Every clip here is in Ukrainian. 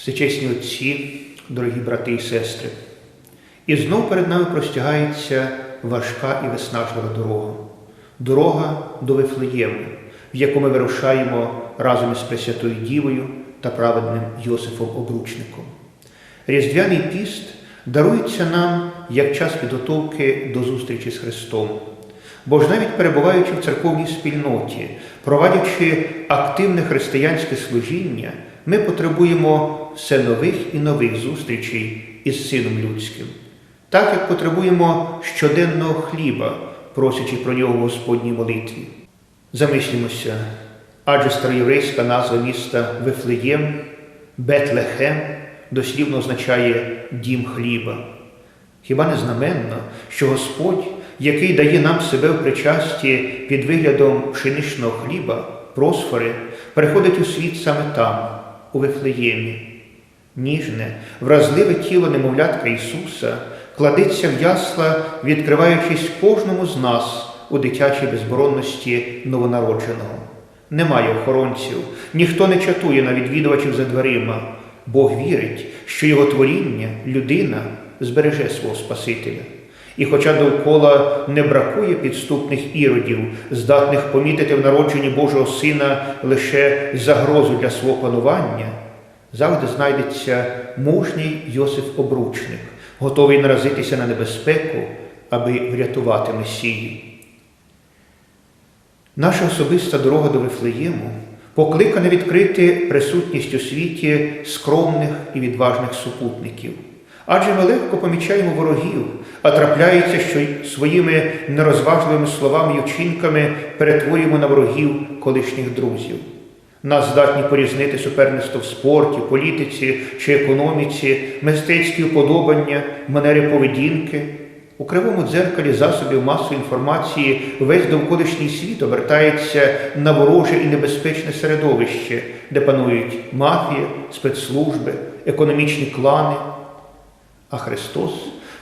Всечесні отці, дорогі брати і сестри, і знов перед нами простягається важка і виснажлива дорога. Дорога до Вифлеєму, в яку ми вирушаємо разом із Пресвятою Дівою та праведним Йосифом Обручником. Різдвяний піст дарується нам як час підготовки до зустрічі з Христом. Бо ж навіть перебуваючи в церковній спільноті, провадячи активне християнське служіння, ми потребуємо все нових і нових зустрічей із Сином Людським, так як потребуємо щоденного хліба, просячи про нього в Господній молитві. Замислімося, адже староєврейська назва міста Вифлеєм, Бетлехем дослівно означає дім хліба. Хіба не знаменно, що Господь, який дає нам себе в причасті під виглядом пшеничного хліба, просфори, приходить у світ саме там, у Вифлеємі. Ніжне, вразливе тіло немовлятка Ісуса кладеться в ясла, відкриваючись кожному з нас у дитячій безборонності новонародженого. Немає охоронців, ніхто не чатує на відвідувачів за дверима. Бог вірить, що його творіння, людина, збереже свого Спасителя. І хоча довкола не бракує підступних іродів, здатних помітити в народженні Божого Сина лише загрозу для свого панування, завжди знайдеться мужній Йосиф Обручник, готовий наразитися на небезпеку, аби врятувати Месії. Наша особиста дорога до Вифлеєму покликана відкрити присутність у світі скромних і відважних супутників. Адже ми легко помічаємо ворогів, а трапляється, що своїми нерозважливими словами і вчинками перетворюємо на ворогів колишніх друзів. Нас здатні порізнити суперництво в спорті, політиці чи економіці, мистецькі уподобання, манери поведінки. У кривому дзеркалі засобів масової інформації весь довколишній світ обертається на вороже і небезпечне середовище, де панують мафія, спецслужби, економічні клани. А Христос,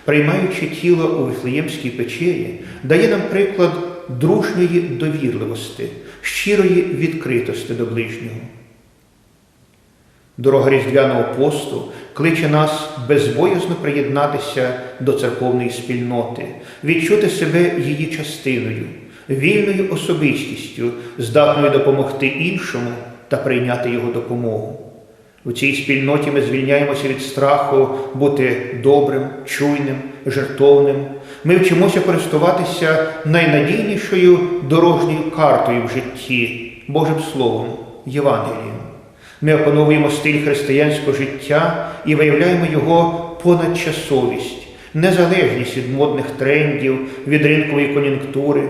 приймаючи тіло у Вифлеємській печері, дає нам приклад дружньої довірливості, щирої відкритості до ближнього. Дорога Різдвяного посту кличе нас безбоязно приєднатися до церковної спільноти, відчути себе її частиною, вільною особистістю, здатною допомогти іншому та прийняти його допомогу. У цій спільноті ми звільняємося від страху бути добрим, чуйним, жертовним. Ми вчимося користуватися найнадійнішою дорожньою картою в житті, Божим Словом, Євангелієм. Ми опановуємо стиль християнського життя і виявляємо його понадчасовість, незалежність від модних трендів, від ринкової кон'юнктури,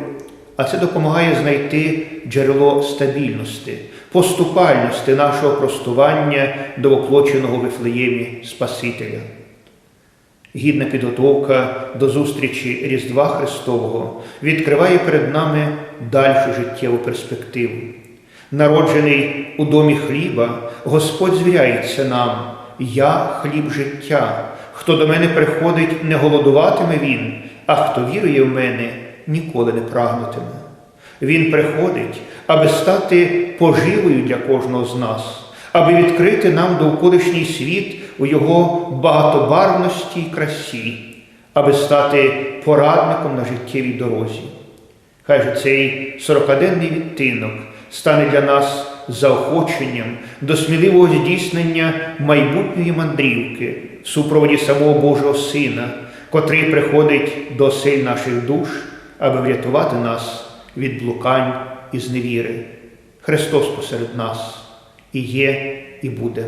а це допомагає знайти джерело стабільності, поступальності нашого простування до оплоченого в Вифлеємі Спасителя. Гідна підготовка до зустрічі Різдва Христового відкриває перед нами дальшу життєву перспективу. Народжений у домі хліба, Господь звіряється нам, я хліб життя. Хто до мене приходить, не голодуватиме він, а хто вірує в мене, ніколи не прагнутиме. Він приходить, аби стати поживою для кожного з нас, аби відкрити нам довколишній світ у його багатобарвності й красі, аби стати порадником на життєвій дорозі. Хай же цей сорокаденний відтинок стане для нас заохоченням до сміливого здійснення майбутньої мандрівки в супроводі самого Божого Сина, котрий приходить до силь наших душ, аби врятувати нас від блукань і зневіри. Христос посеред нас і є, і буде.